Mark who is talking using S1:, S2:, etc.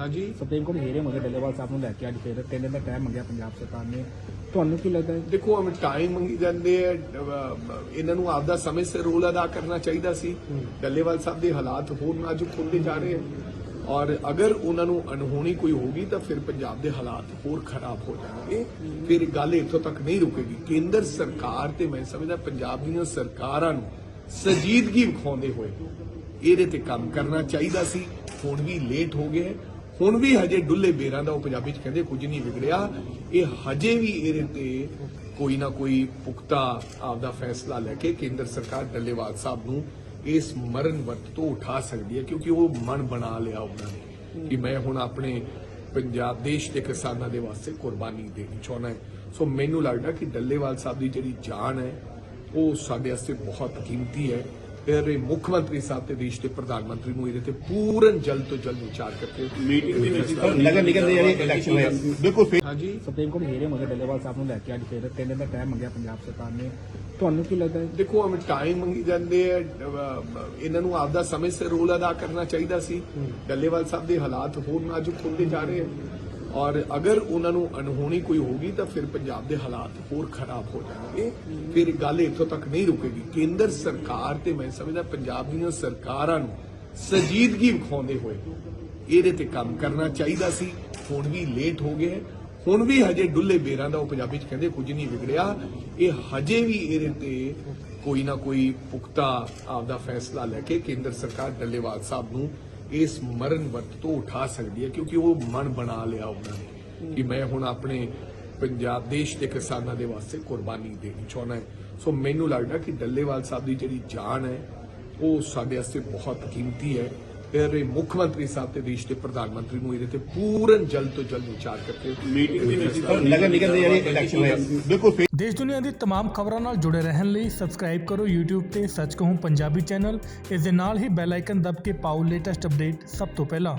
S1: ਹਾਂਜੀ।
S2: Supreme court ਹੀਰੇ ਮੰਗੇ ਡੱਲੇਵਾਲ ਸਾਹਿਬ ਨੂੰ ਲੈ ਕੇ ਅੱਜ ਫਿਰ ਤਿੰਨ ਦਿਨ ਦਾ ਟਾਈਮ ਮੰਗਿਆ ਪੰਜਾਬ ਸਰਕਾਰ ਨੇ। ਤੁਹਾਨੂੰ ਕੀ ਲੱਗਦਾ ਹੈ?
S1: ਦੇਖੋ ਅਮ ਟਾਈਮ ਮੰਗੀ ਜਾਂਦੇ ਆ ਇਹਨਾਂ ਨੂੰ ਆਪਦਾ ਸਮੇਂ ਸਿਰ ਰੋਲ ਅਦਾ ਕਰਨਾ ਚਾਹੀਦਾ ਸੀ। ਡੱਲੇਵਾਲ ਸਾਹਿਬ ਦੇ ਹਾਲਾਤ ਹੋਰ ਨਾਜ਼ੁਕ ਹੁੰਦੇ ਜਾ ਰਹੇ ਹਨ ਔਰ ਅਗਰ ਉਹਨਾਂ ਨੂੰ ਅਣਹੋਣੀ ਕੋਈ ਹੋਗੀ ਤਾਂ ਫਿਰ ਪੰਜਾਬ ਦੇ ਹਾਲਾਤ ਹੋਰ ਖਰਾਬ ਹੋ ਜਾਣਗੇ। ਫਿਰ ਗੱਲ ਇੱਥੋਂ ਤੱਕ ਨਹੀਂ ਰੁਕੇਗੀ। ਕੇਂਦਰ ਸਰਕਾਰ ਤੇ ਮੈਂ ਸਮਝਦਾ ਪੰਜਾਬ ਦੀਆਂ ਸਰਕਾਰਾਂ ਨੂੰ ਸੰਜੀਦਗੀ ਵਿਖਾਉਂਦੇ ਹੋਏ ਇਹਦੇ ਤੇ ਕੰਮ ਕਰਨਾ ਚਾਹੀਦਾ ਸੀ। ਹੁਣ ਵੀ ਲੇਟ ਹੋ ਗਏ ਹੁਣ ਵੀ ਹਜੇ ਡੁੱਲੇ ਬੇਰਾਂ ਦਾ ਉਹ ਪੰਜਾਬੀ ਚ ਕਹਿੰਦੇ ਕੁਝ ਨਹੀਂ ਵਿਗੜਿਆ। ਇਹ ਹਜੇ ਵੀ ਇਹਦੇ ਤੇ ਕੋਈ ਨਾ ਕੋਈ ਪੁਖਤਾ ਆਪਦਾ ਫੈਸਲਾ ਲੈ ਕੇ ਕੇਂਦਰ ਸਰਕਾਰ ਡੱਲੇਵਾਲ ਸਾਹਿਬ ਨੂੰ ਇਸ ਮਰਨ ਵਰਤ ਤੋਂ ਉਠਾ ਸਕਦੀ ਹੈ, ਕਿਉਂਕਿ ਉਹ ਮਨ ਬਣਾ ਲਿਆ ਉਹਨਾਂ ਨੇ ਕਿ ਮੈਂ ਹੁਣ ਆਪਣੇ ਪੰਜਾਬ ਦੇਸ਼ ਦੇ ਕਿਸਾਨਾਂ ਦੇ ਵਾਸਤੇ ਕੁਰਬਾਨੀ ਦੇਣੀ ਚਾਹੁੰਦਾ ਹਾਂ। ਸੋ ਮੈਨੂੰ ਲੱਗਦਾ ਕਿ ਡੱਲੇਵਾਲ ਸਾਹਿਬ ਦੀ ਜਿਹੜੀ ਜਾਨ ਹੈ, ਉਹ ਸਾਡੇ ਵਾਸਤੇ ਬਹੁਤ ਕੀਮਤੀ ਹੈ। ਫਿਰ ਮੁੱਖ ਮੰਤਰੀ ਸਾਹਿਬ ਤੇ ਦੇਸ਼ ਦੇ ਪ੍ਰਧਾਨ ਮੰਤਰੀ ਨੂੰ ਇਹਦੇ ਤੇ ਪੂਰਨ ਜਲਦ ਤੋਂ ਜਲਦ ਵਿਚਾਰ ਕਰਕੇ
S3: ਮੀਟਿੰਗ ਦੇ ਵਿੱਚ ਨਗਰ ਨਿਗਮ ਦੇ ਜਿਹੜੇ ਇਲੈਕਸ਼ਨ ਹੋਏ ਬਿਲਕੁਲ ਫਿਰ
S1: ਹਾਂਜੀ।
S2: ਸੁਪਰੀਮ ਕੋਰਟ ਹੀਰੇ ਮੰਗੇ ਡੱਲੇਵਾਲ ਸਾਹਿਬ ਨੂੰ ਲੈ ਕੇ ਅੱਜ ਫਿਰ ਤਿੰਨ ਦਿਨ ਦਾ ਟਾਈਮ ਮੰਗਿਆ ਪੰਜਾਬ ਸਰਕਾਰ ਨੇ। ਤੁਹਾਨੂੰ ਕੀ ਲੱਗਦਾ ਹੈ?
S1: ਦੇਖੋ ਟਾਈਮ ਮੰਗੀ ਜਾਂਦੇ ਆ ਇਹਨਾਂ ਨੂੰ ਆਪਦਾ ਸਮੇਂ ਸਿਰ ਰੋਲ ਅਦਾ ਕਰਨਾ ਚਾਹੀਦਾ ਸੀ। ਡੱਲੇਵਾਲ ਸਾਹਿਬ ਦੇ ਹਾਲਾਤ ਹੋਰ ਨਾਜ਼ੁਕ ਹੁੰਦੇ ਜਾ ਰਹੇ ਔਰ ਅਗਰ ਉਹਨਾਂ ਨੂੰ ਅਣਹੋਣੀ ਕੋਈ ਹੋਗੀ ਤਾਂ ਫਿਰ ਪੰਜਾਬ ਦੇ ਹਾਲਾਤ ਹੋਰ ਖਰਾਬ ਹੋ ਜਾਣਗੇ। ਫਿਰ ਗੱਲ ਇੱਥੋਂ ਤੱਕ ਨਹੀਂ ਰੁਕੇਗੀ। ਕੇਂਦਰ ਸਰਕਾਰ ਤੇ ਮੈਂ ਸਮਝਦਾ ਪੰਜਾਬ ਦੀਆਂ ਸਰਕਾਰਾਂ ਨੂੰ ਸੰਜੀਦਗੀ ਵਿਖਾਉਂਦੇ ਹੋਏ ਇਹਦੇ ਤੇ ਕੰਮ ਕਰਨਾ ਚਾਹੀਦਾ ਸੀ। ਹੁਣ ਵੀ ਲੇਟ ਹੋ ਗਏ। ਹੁਣ ਵੀ ਹਜੇ ਡੁੱਲੇ ਬੇਰਾਂ ਦਾ ਉਹ ਪੰਜਾਬੀ ਚ ਕਹਿੰਦੇ ਕੁਝ ਨਹੀਂ ਵਿਗੜਿਆ। ਇਹ ਹਜੇ ਵੀ ਇਹਦੇ ਤੇ ਕੋਈ ਨਾ ਕੋਈ ਪੁਖਤਾ ਆਪਦਾ ਫੈਸਲਾ ਲੈ ਕੇ ਕੇਂਦਰ ਸਰਕਾਰ ਡੱਲੇਵਾਲ ਸਾਹਿਬ ਨੂੰ ਇਸ ਮਰਨ ਵਰਤ ਤੋਂ ਉਠਾ ਸਕਦੀ ਹੈ, ਕਿਉਂਕਿ ਉਹ ਮਨ ਬਣਾ ਲਿਆ ਉਹਨਾਂ ਨੇ ਕਿ ਮੈਂ ਹੁਣ ਆਪਣੇ ਪੰਜਾਬ ਦੇਸ਼ ਦੇ ਕਿਸਾਨਾਂ ਦੇ ਵਾਸਤੇ ਕੁਰਬਾਨੀ ਦੇਣੀ ਚਾਹੁੰਦਾ ਹੈ। ਸੋ ਮੈਨੂੰ ਲੱਗਦਾ ਕਿ ਡੱਲੇਵਾਲ ਸਾਹਿਬ ਦੀ ਜਿਹੜੀ ਜਾਨ ਹੈ, ਉਹ ਸਾਡੇ ਵਾਸਤੇ ਬਹੁਤ ਕੀਮਤੀ ਹੈ। ਫਿਰ ਮੁੱਖ ਮੰਤਰੀ ਸਾਹਿਬ ਤੇ ਦੇਸ਼ ਦੇ ਪ੍ਰਧਾਨ ਮੰਤਰੀ ਨੂੰ ਇਹਦੇ ਤੇ ਪੂਰਨ ਜਲਦ ਤੋਂ ਜਲਦ ਵਿਚਾਰ ਕਰਕੇ
S3: ਮੀਟਿੰਗ ਦੇ ਵਿੱਚ ਨਗਰ ਨਿਗਮ ਦੇ ਜਿਹੜੇ ਇਲੈਕਸ਼ਨ ਹੋਏ ਬਿਲਕੁਲ ਫਿਰ
S4: ਦੇਸ਼ ਦੁਨੀਆ ਦੀ तमाम ਖਬਰਾਂ ਨਾਲ ਜੁੜੇ ਰਹਿਣ ਲਈ ਸਬਸਕ੍ਰਾਈਬ ਕਰੋ YouTube ਤੇ ਸੱਚ ਕਹੂੰ ਪੰਜਾਬੀ ਚੈਨਲ ਇਸ ਦੇ ਨਾਲ ਹੀ ਬੈਲ ਆਈਕਨ ਦਬ ਕੇ ਪਾਓ ਲੇਟੈਸਟ ਅਪਡੇਟ ਸਭ ਤੋਂ ਪਹਿਲਾਂ